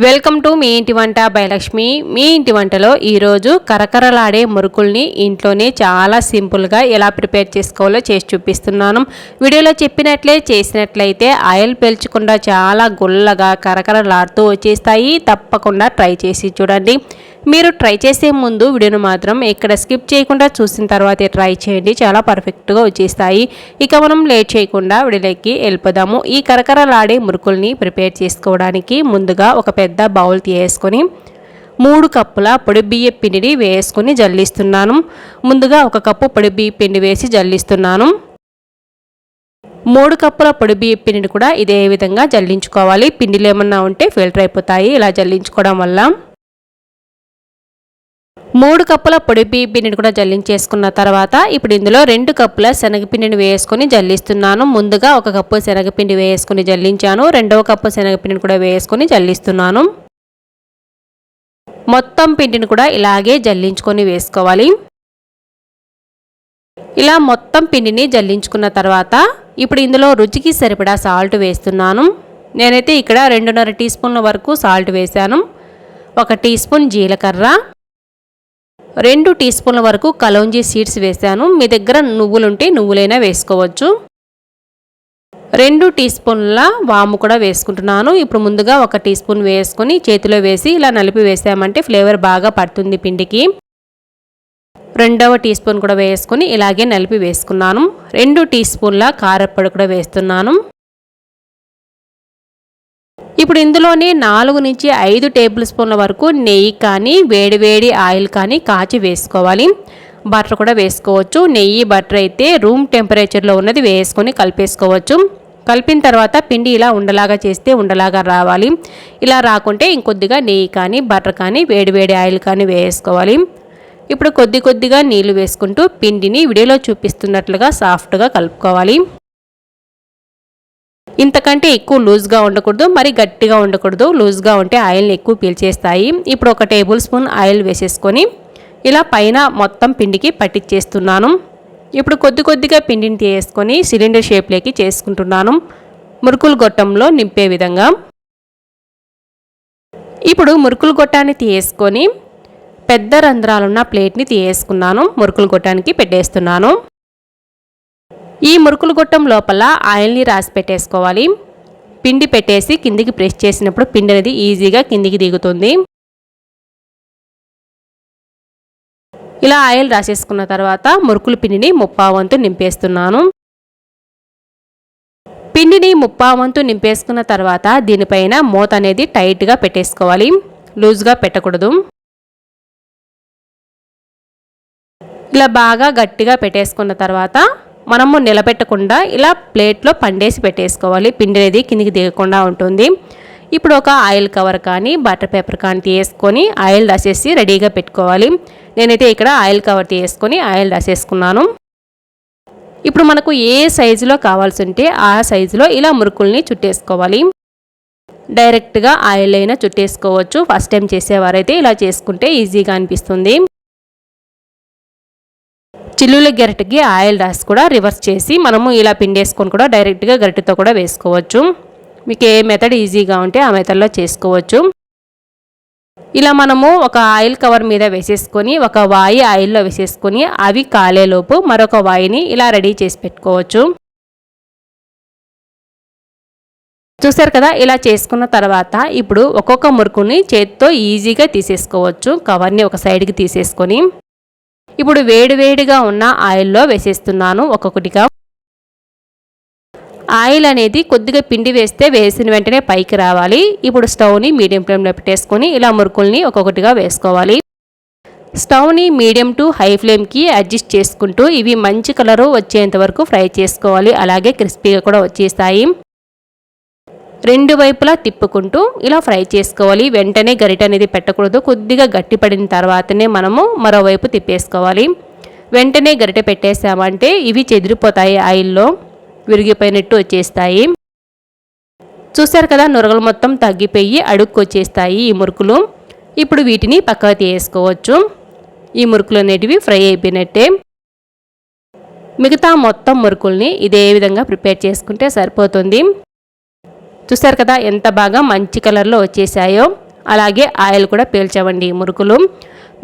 Welcome to me ఇంటి వంట బయలక్ష్మి మీ ఇంటి వంటలో ఈరోజు కరకరలాడే మురుకుల్ని ఇంట్లోనే చాలా సింపుల్గా ఎలా ప్రిపేర్ చేసుకోవాలో చేసి చూపిస్తున్నాను. వీడియోలో చెప్పినట్లే చేసినట్లయితే ఆయిల్ పెల్చకుండా చాలా గుల్లగా కరకరలాడుతూ వచ్చేస్తాయి. తప్పకుండా ట్రై చేసి చూడండి. మీరు ట్రై చేసే ముందు వీడియోను మాత్రం ఇక్కడ స్కిప్ చేయకుండా చూసిన తర్వాతే ట్రై చేయండి. చాలా పర్ఫెక్ట్గా వచ్చేస్తాయి. ఇక మనం లేట్ చేయకుండా వీడియోలోకి వెళ్ళిపోదాము. ఈ కరకరలాడే మురుకుల్ని ప్రిపేర్ చేసుకోవడానికి ముందుగా ఒక పెద్ద బౌల్ తీసుకొని మూడు కప్పుల పొడి బియ్య పిండిని వేసుకొని జల్లిస్తున్నాను. ముందుగా ఒక కప్పు పొడి బియ్య పిండి వేసి జల్లిస్తున్నాను. మూడు కప్పుల పొడి బియ్య పిండిని కూడా ఇదే విధంగా జల్లించుకోవాలి. పిండిలు ఏమన్నా ఉంటే ఫిల్టర్ అయిపోతాయి. ఇలా జల్లించుకోవడం వల్ల మూడు కప్పుల పొడి పిండిని కూడా జల్లించేసుకున్న తర్వాత ఇప్పుడు ఇందులో రెండు కప్పుల శనగపిండిని వేసుకొని జల్లిస్తున్నాను. ముందుగా ఒక కప్పు శనగపిండి వేసుకొని జల్లించాను. రెండవ కప్పు శనగపిండిని కూడా వేసుకొని జల్లిస్తున్నాను. మొత్తం పిండిని కూడా ఇలాగే జల్లించుకొని వేసుకోవాలి. ఇలా మొత్తం పిండిని జల్లించుకున్న తర్వాత ఇప్పుడు ఇందులో రుచికి సరిపడా సాల్ట్ వేస్తున్నాను. నేనైతే ఇక్కడ రెండున్నర టీ స్పూన్ల వరకు సాల్ట్ వేశాను. ఒక టీ స్పూన్ జీలకర్ర రెండు టీ స్పూన్ల వరకు కలౌంజీ సీడ్స్ వేసాను మీ దగ్గర నువ్వులుంటే నువ్వులైనా వేసుకోవచ్చు. రెండు టీ స్పూన్ల వాము కూడా వేసుకుంటున్నాను. ఇప్పుడు ముందుగా ఒక టీ స్పూన్ వేసుకొని చేతిలో వేసి ఇలా నలిపి వేసామంటే ఫ్లేవర్ బాగా పడుతుంది పిండికి. రెండవ టీ స్పూన్ కూడా వేసుకొని ఇలాగే నలిపి వేసుకున్నాను. రెండు టీ స్పూన్ల కారప్పొడి కూడా వేస్తున్నాను. ఇప్పుడు ఇందులోనే నాలుగు నుంచి ఐదు టేబుల్ స్పూన్ల వరకు నెయ్యి కానీ వేడివేడి ఆయిల్ కానీ కాచి వేసుకోవాలి. బటర్ కూడా వేసుకోవచ్చు. నెయ్యి బటర్ అయితే రూమ్ టెంపరేచర్లో ఉన్నది వేసుకొని కలిపేసుకోవచ్చు. కలిపిన తర్వాత పిండి ఇలా ఉండలాగా చేస్తే ఉండలాగా రావాలి. ఇలా రాకుంటే ఇంకొద్దిగా నెయ్యి కానీ బటర్ కానీ వేడివేడి ఆయిల్ కానీ వేసుకోవాలి. ఇప్పుడు కొద్ది కొద్దిగా నీళ్ళు వేసుకుంటూ పిండిని వీడియోలో చూపిస్తున్నట్లుగా సాఫ్ట్గా కలుపుకోవాలి. ఇంతకంటే ఎక్కువ లూజ్గా ఉండకూడదు మరి గట్టిగా ఉండకూడదు. లూజ్గా ఉంటే ఆయిల్ని ఎక్కువ పీల్చేస్తాయి. ఇప్పుడు ఒక టేబుల్ స్పూన్ ఆయిల్ వేసేసుకొని ఇలా పైన మొత్తం పిండికి పట్టించేస్తున్నాను ఇప్పుడు కొద్ది కొద్దిగా పిండిని తీసుకొని సిలిండర్ షేప్లోకి చేసుకుంటున్నాను. మురుకులు గొట్టంలో నింపే విధంగా. ఇప్పుడు మురుకులు గొట్టాన్ని తీసుకొని పెద్ద రంధ్రాలున్న ప్లేట్ని తీసుకున్నాను మురుకులు గొట్టానికి పెట్టేస్తున్నాను. ఈ మురుకులు గొట్టం లోపల ఆయిల్ని రాసి పెట్టేసుకోవాలి. పిండి పెట్టేసి కిందికి ప్రెస్ చేసినప్పుడు పిండి అనేది ఈజీగా కిందికి దిగుతుంది. ఇలా ఆయిల్ రాసేసుకున్న తర్వాత మురుకుల పిండిని ముప్పావంతు నింపేస్తున్నాను. పిండిని ముప్పావంతు నింపేసుకున్న తర్వాత దీనిపైన మూత అనేది టైట్గా పెట్టేసుకోవాలి. లూజ్గా పెట్టకూడదు. ఇలా బాగా గట్టిగా పెట్టేసుకున్న తర్వాత మనము నిలబెట్టకుండా ఇలా ప్లేట్లో పండేసి పెట్టేసుకోవాలి. పిండి అనేది కిందికి దిగకుండా ఉంటుంది. ఇప్పుడు ఒక ఆయిల్ కవర్ కానీ బటర్ పేపర్ కానీ తీసుకొని ఆయిల్ రాసేసి రెడీగా పెట్టుకోవాలి. నేనైతే ఇక్కడ ఆయిల్ కవర్ తీసుకొని ఆయిల్ రాసేసుకున్నాను. ఇప్పుడు మనకు ఏ సైజులో కావాల్సి ఉంటే ఆ సైజులో ఇలా మురుకుల్ని చుట్టేసుకోవాలి. డైరెక్ట్గా ఆయిల్ అయినా చుట్టేసుకోవచ్చు. ఫస్ట్ టైం చేసేవారైతే ఇలా చేసుకుంటే ఈజీగా అనిపిస్తుంది. చిల్లుల గరిటకి ఆయిల్ రాసి కూడా రివర్స్ చేసి మనము ఇలా పిండేసుకొని కూడా డైరెక్ట్గా గరిటతో కూడా వేసుకోవచ్చు. మీకు ఏ మెథడ్ ఈజీగా ఉంటే ఆ మెథడ్లో చేసుకోవచ్చు. ఇలా మనము ఒక ఆయిల్ కవర్ మీద వేసేసుకొని ఒక వాయి ఆయిల్లో వేసేసుకొని అవి కాలేలోపు మరొక వాయిని ఇలా రెడీ చేసి పెట్టుకోవచ్చు. చూసారు కదా ఇలా చేసుకున్న తర్వాత ఇప్పుడు ఒక్కొక్క మురుకుని చేతితో ఈజీగా తీసేసుకోవచ్చు. కవర్ని ఒక సైడ్కి తీసేసుకొని. ఇప్పుడు వేడివేడిగా ఉన్న ఆయిల్లో వేసేస్తున్నాను ఒక్కొక్కటిగా ఆయిల్ అనేది కొద్దిగా పిండి వేస్తే వేసిన వెంటనే పైకి రావాలి. ఇప్పుడు స్టవ్ని మీడియం ఫ్లేమ్లో పెట్టేసుకొని ఇలా మురుకుల్ని ఒక్కొక్కటిగా వేసుకోవాలి. స్టవ్ని మీడియం టు హై ఫ్లేమ్కి అడ్జస్ట్ చేసుకుంటూ ఇవి మంచి కలరు వచ్చేంత వరకు ఫ్రై చేసుకోవాలి. అలాగే క్రిస్పీగా కూడా వచ్చేస్తాయి. రెండు వైపులా తిప్పుకుంటూ ఇలా ఫ్రై చేసుకోవాలి. వెంటనే గరిట అనేది పెట్టకూడదు. కొద్దిగా గట్టిపడిన తర్వాతనే మనము మరోవైపు తిప్పేసుకోవాలి. వెంటనే గరిట పెట్టేసామంటే ఇవి చెదిరిపోతాయి. ఆయిల్లో విరిగిపోయినట్టు వచ్చేస్తాయి. చూసారు కదా నురగలు మొత్తం తగ్గిపోయి అడుక్కు వచ్చేస్తాయి ఈ మురుకులు. ఇప్పుడు వీటిని పక్కకు తీసుకోవచ్చు ఈ మురుకులు అనేటివి ఫ్రై అయిపోయినట్టే. మిగతా మొత్తం మురుకుల్ని ఇదే విధంగా ప్రిపేర్ చేసుకుంటే సరిపోతుంది. చూసారు కదా ఎంత బాగా మంచి కలర్లో వచ్చేసాయో. అలాగే ఆయిల్ కూడా పీల్చవండి మురుకులు.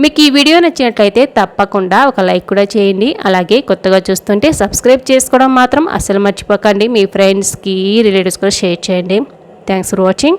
మీకు ఈ వీడియో నచ్చినట్లయితే తప్పకుండా ఒక లైక్ కూడా చేయండి. అలాగే కొత్తగా చూస్తుంటే సబ్స్క్రైబ్ చేసుకోవడం మాత్రం అసలు మర్చిపోకండి. మీ ఫ్రెండ్స్కి రిలేటివ్స్ కూడా షేర్ చేయండి. Thanks for watching.